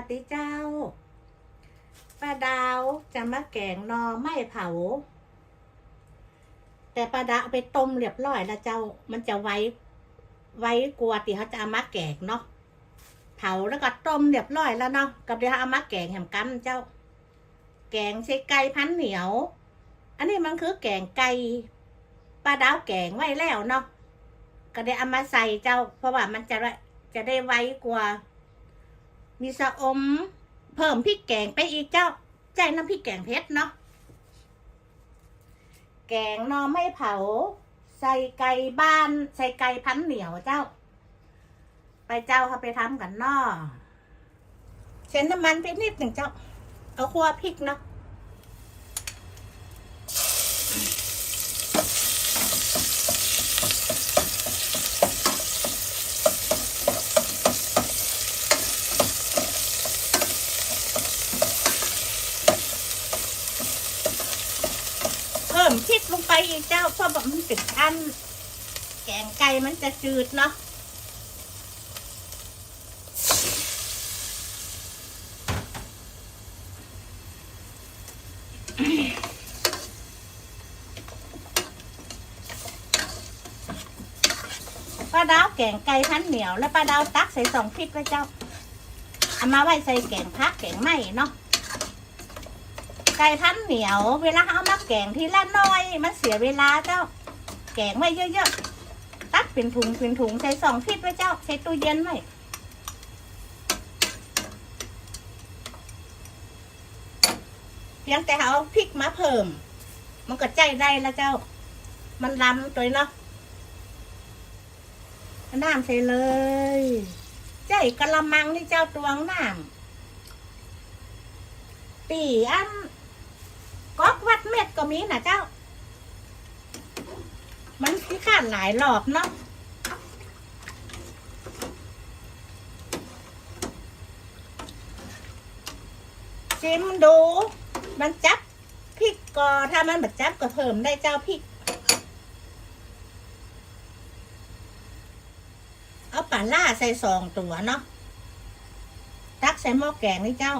วัสดีเจ้าป้าดาวจะมาแกงนอไม่เผา แต่ป้าดาวไปต้มเรียบร้อยแล้วเจ้า มันจะไว้ ไว้กลัวตีเขาจะเอามาแกงเนาะเผาแล้วก็ต้มเรียบร้อยแล้วเนาะกับเดี๋ยวเอามาแกงแหมกันเจ้า แกงใช้ไก่พันเหนียว อันนี้มันคือแกงไก่ป้าดาวแกงไว้แล้วเนาะก็ได้เอามาใส่เจ้า เพราะว่ามันจะได้จะได้ไว้กว่า มีสะอม เพิ่มพริกแกงไปอีกเจ้าใจน้ำพริกแกงเพชรเนาะแกงนอไม่เผา ใส่ไก่บ้าน ใส่ไก่พันเหนียวเจ้า ไปเจ้าเขาไปทำกันเนาะเช็นน้ำมันไปนิดหนึ่งเจ้า เอาคั่วพริกเนาะ เพิ่มพริก ลงไปอีกเจ้าเพราะแบบมันติดอันแกงไก่มันจะจืดเนาะป้าดาวแกงไก่พันเหนียว แล้วป้าดาวตักใส่สองพริกไว้เจ้าเอามาไว้ใส่แกงพักแกงไหมเนาะ ไก่พันเหนียว เวลาเอามาแกงทีละน้อย มันเสียเวลาเจ้า แกงไว้เยอะๆ ตักเป็นถุงเป็นถุงใส่สองพริกไว้เจ้า ใส่ตู้เย็นไว้เพียงแต่เอาพริกมาเพิ่ม มันก็ใจได้แล้วเจ้า มันล้ำตัวเนาะน้ำใส่เลย ใจกะละมังนี่เจ้าตวงน้ำปีอัน ดเม็ดก็มีนะเจ้า มันขี้ขาดหลายรอบเนาะชิมดู มันจับพริกก็ถ้ามันแบบจับก็เพิ่มได้เจ้าพริก เอาป่าล่าใส่สองตัวเนาะ ตักใส่หม้อแกงนี่เจ้า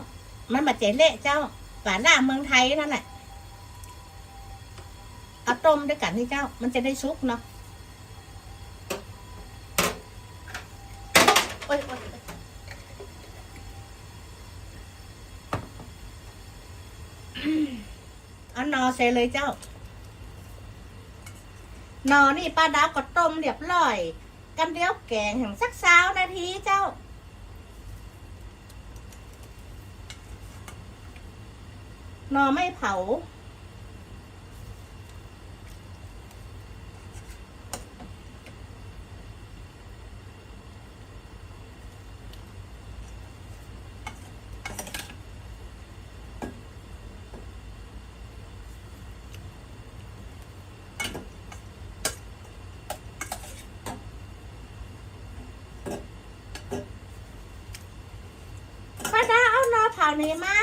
มันมาเจเละเจ้าป่าล่าเมืองไทยนั่นแหละ เอาต้มด้วยกันนี่เจ้า มันจะได้ซุกเนาะโอ๊ยโอ๊ยโอ๊ยเอานอใส่เลยเจ้า นอนี่ป้าดาวก็ต้มเรียบร้อย กันเดียวแกงถึงสักสาวนาทีเจ้านอไม่เผาดาเอา นี่มา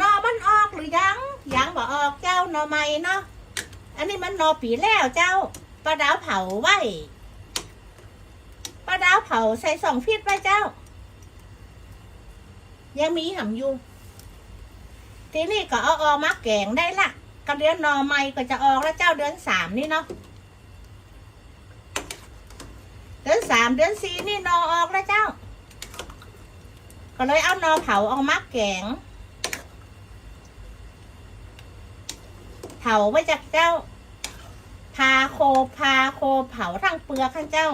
นอมันออกหรือยัง ยังบ่ออกเจ้านอใหม่เนาะ อันนี้มันนอปีแล้วเจ้าป้าดาวเผาไว้ป้าดาวเผาใส่สองฟีดไว้เจ้า ยังมีหำอยู่ ทีนี้ก็เอาออกมาแกงได้ละก็เดือนนอใหม่ก็จะออกแล้วเจ้าเดือนสามนี่เนาะ เดือนสามเดือนสี่นี่นอออกแล้วเจ้า ก็เลยเอานอเผาเอามาแกง เผาไว้จากเจ้า พาโคพาโคเผาทั้งเปลือกทั้งเจ้า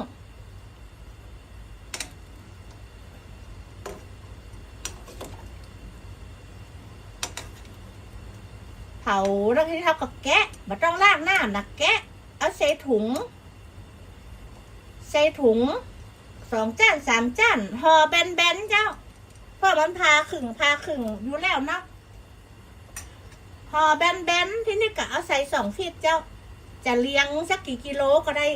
เผาแล้วที่เท่ากับแกะมาต้องลากหน้านะแกะ เอาใส่ถุง ใส่ถุงสองจานสามจานห่อแบนๆเจ้า เพราะมันพาขึงพาขึงอยู่แล้วเนาะห่อแบนๆที่นี่ก็เอาใส่สองฟีดเจ้า จะเลี้ยงสักกี่กิโลก็ได้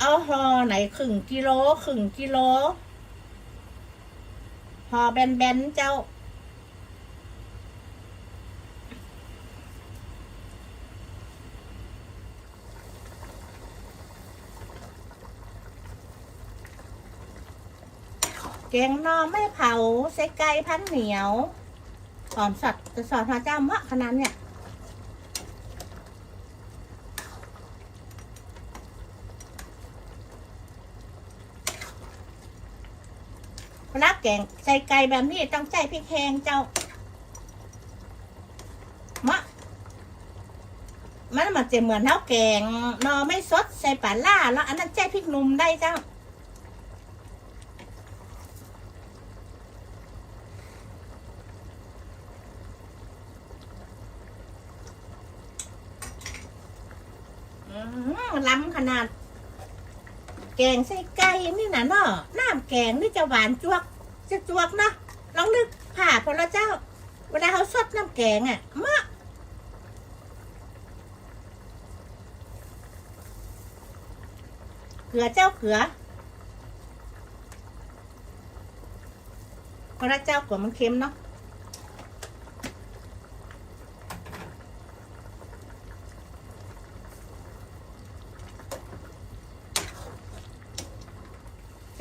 เอาห่อไหนขึงกิโลขึงกิโลห่อแบนๆเจ้า แกงนอไม่เผาใส่ไก่พันเหนียวหอมสดจะสอดพระเจ้ามะขนาดเนี่ยเวลาแกงใส่ไก่แบบนี้ต้องใจพริกแห้งเจ้ามะมันมันจะเหมือนเท่าแกงนอไม่สดใส่ปลาล่าแล้วอันนั้นใจพริกนุ่มได้เจ้า ล้ำขนาด แกงใส่ไก่นี่นะเนาะน้ำแกงนี่จะหวานจวกจะจวกเนาะลองนึกผ่าพอละเจ้า เวลาเขาซดน้ำแกงอะมะเกลือเจ้าเกลือพอละเจ้ากลือมันเค็มเนาะ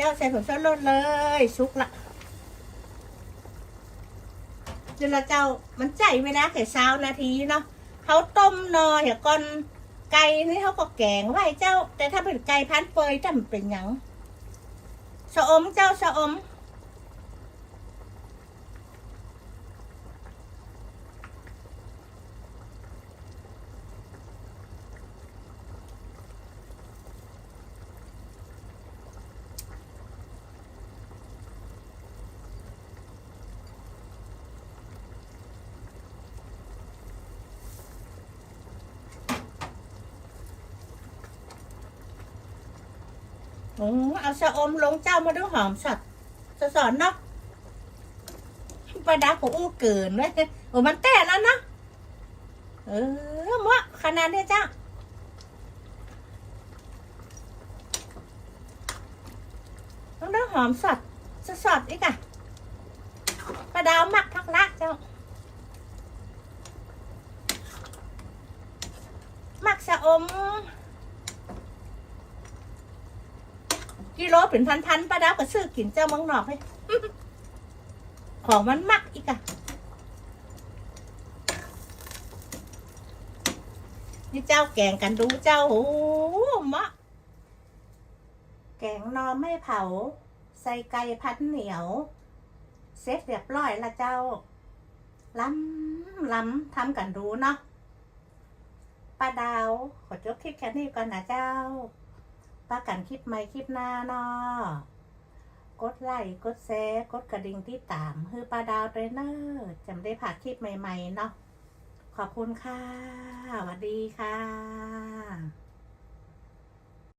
จ้าใส่ผงชูรสเลยชุกละเดี๋ยวเราเจ้ามันใจเวลาแค่เช้านาทีเนาะเขาต้มนอยเหี่ยก่อนไก่นี่เขาก็แกงไว้เจ้า แต่ถ้าเป็นไก่พันเปยจำเป็นหยังสะอมเจ้าสะอม เอาสะอมลงเจ้ามาดูหอมสดสะสอนเนาะประดาของอู้เกินเลยโอ้มันแตะแล้วนะเออมะขนาดนี้เจ้าต้องดูหอมสดสะสดอีกอะประดาวหมักทักละเจ้าหมักสะอม กิโลเป็นพันๆป้าดาวก็ซื้อกินเจ้าเมืองนอกให้ของมันมักอีกอะนี่เจ้าแกงกันดูเจ้าโอ้มะแกงนอไม่เผา ใส่ไก่พันเหนียวเสร็จเรียบร้อยละเจ้า ล้ำล้ำทำกันดูเนาะป้าดาว ขอจบคลิปแค่นี้ก่อนนะเจ้า ป้ากันคลิปใหม่คลิปหน้าเนาะกดไลค์กดแชร์กดกระดิ่งที่ตามคือป้าดาวเทรนเนอร์จำได้ผ่านคลิปใหม่ ๆ เนาะขอบคุณค่ะสวัสดีค่ะ